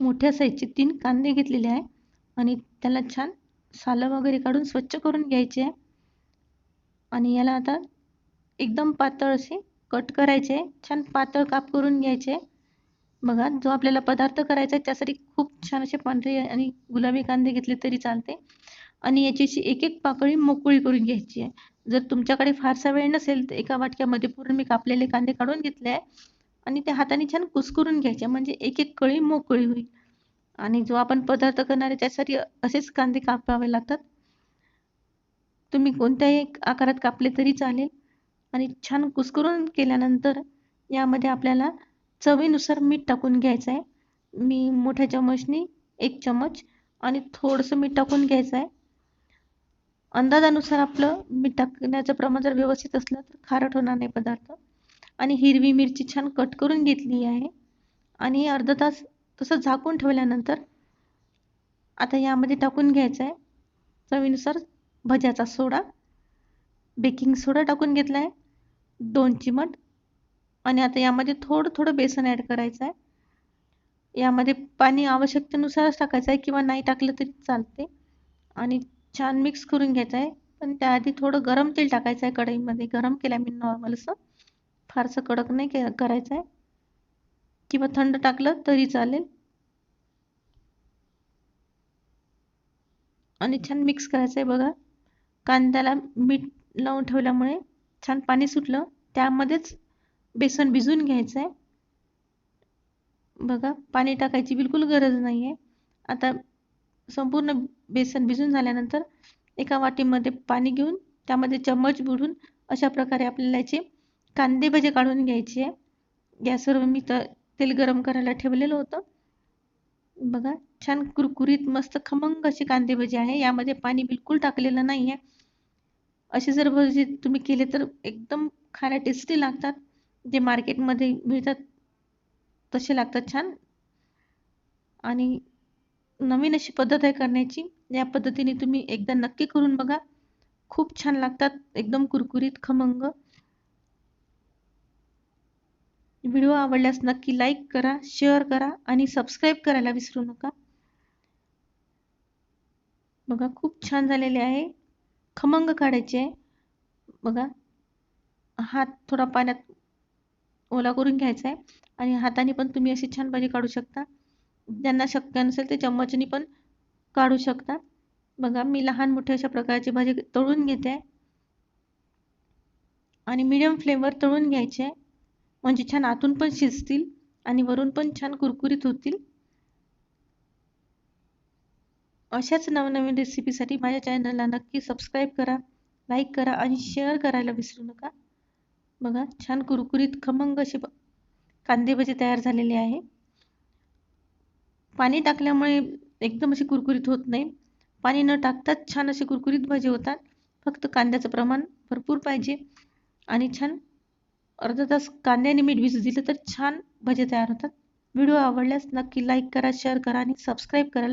मोठ्या साईजचे तीन कांदे घेतलेले आहे. आणि त्याला छान सालं वगैरे काढून स्वच्छ करून घ्यायचे आहे. आणि याला आता एकदम पातळ असे कट करायचे छान पातळ काप करून घ्यायचे बघा जो आपल्याला पदार्थ करायचा आहे त्यासाठी खूप छान असे पांढरे आणि गुलाबी कांदे घेतले तरी चालते. आणि याची एक एक पाकळी मोकळी करून घ्यायची आहे. जर तुमच्याकडे फारसा वेळ नसेल तर एका वाटक्यामध्ये पूर्ण मी कापलेले कांदे काढून घेतले आहे. आणि त्या हाताने छान कुस्करून घ्यायचे म्हणजे एक एक कळी मोकळी होईल. आणि जो आपण पदार्थ करणार आहे त्यासाठी असेच कांदे कापावे लागतात. तुम्ही कोणत्याही आकारात कापले तरी चालेल. आणि छान कुस्करून केल्यानंतर यामध्ये आपल्याला चवीनुसार मीठ टाकून घ्यायचं आहे. मी मोठ्या चमचनी एक चमच आणि थोडंसं मीठ टाकून घ्यायचं आहे. अंदाजानुसार आपलं मीठ टाकण्याचं प्रमाण जर व्यवस्थित असलं तर खारट होणार नाही पदार्थ. आणि हिरवी मिरची छान कट करून घेतली आहे. आणि अर्धा तास तसं झाकून ठेवल्यानंतर आता यामध्ये टाकून घ्यायचं आहे चवीनुसार भज्याचा सोडा बेकिंग सोडा टाकून घेतला आहे. दोन चिमट आणि आता यामध्ये थोडं थोडं बेसन ॲड करायचं आहे यामध्ये पाणी आवश्यकतेनुसारच टाकायचं आहे किंवा नाही टाकलं तरी चालते. आणि छान मिक्स करून घ्यायचं आहे पण त्याआधी थोडं गरम तेल टाकायचं आहे कढईमध्ये. गरम केलं मी नॉर्मल असं. फारसं कडक नाही के करायचं आहे किंवा थंड टाकलं तरी चालेल. आणि छान मिक्स करायचं आहे बघा. कांद्याला मीठ लावून ठेवल्यामुळे छान पाणी सुटलं. त्यामध्येच बेसन भिजून घ्यायचं आहे बघा पाणी टाकायची बिलकुल गरज नाही आहे आता संपूर्ण बेसन भिजून झाल्यानंतर एका वाटीमध्ये पाणी घेऊन त्यामध्ये चम्मच बुडून अशा प्रकारे आपल्याला याचे कांदे भजे काढून घ्यायचे. आहे गॅसवर मी तर तेल गरम करायला ठेवलेलं होतं. बघा छान कुरकुरीत मस्त खमंग असे कांदे भजे आहे. यामध्ये पाणी बिलकुल टाकलेलं नाही आहे असे जर भजे तुम्ही केले तर एकदम खायला टेस्टी लागतात. जे मार्केटमध्ये मिळतात तसे लागतात छान. आणि नवीन अशी पद्धत आहे करण्याची. या पद्धतीने तुम्ही एकदा नक्की करून बघा. खूप छान लागतात. एकदम कुरकुरीत खमंग. व्हिडिओ आवडल्यास नक्की लाईक करा शेअर करा आणि सबस्क्राईब करायला विसरू नका. बघा खूप छान झालेले आहे. खमंग काढायचे. आहे बघा हात थोडा पाण्यात ओला करून घ्यायचा आहे आणि हाताने पण तुम्ही अशी छान भाजी काढू शकता. ज्यांना शक्य नसेल ते चम्मचनी पण काढू शकता. बघा मी लहान मोठे अशा प्रकारची भाजी तळून घेते. आहे आणि मिडियम फ्लेमवर तळून घ्यायचे. आहे म्हणजे छान आतून पण शिजतील आणि वरून पण छान कुरकुरीत होतील. अशाच नवनवीन रेसिपीसाठी माझ्या चॅनलला नक्की सबस्क्राईब करा लाईक करा आणि शेअर करायला विसरू नका. बघा छान कुरकुरीत खमंग असे कांदे भजी तयार झालेले आहे. पाणी टाकल्यामुळे एकदम असे कुरकुरीत होत नाही. पाणी न टाकताच छान असे कुरकुरीत भजे होतात. फक्त कांद्याचं प्रमाण भरपूर पाहिजे आणि छान अर्धा तास कांद्याने मीठ भिजू दिलं तर छान भजे तयार होतात. व्हिडिओ आवडल्यास नक्की लाईक करा शेअर करा आणि सबस्क्राईब करायला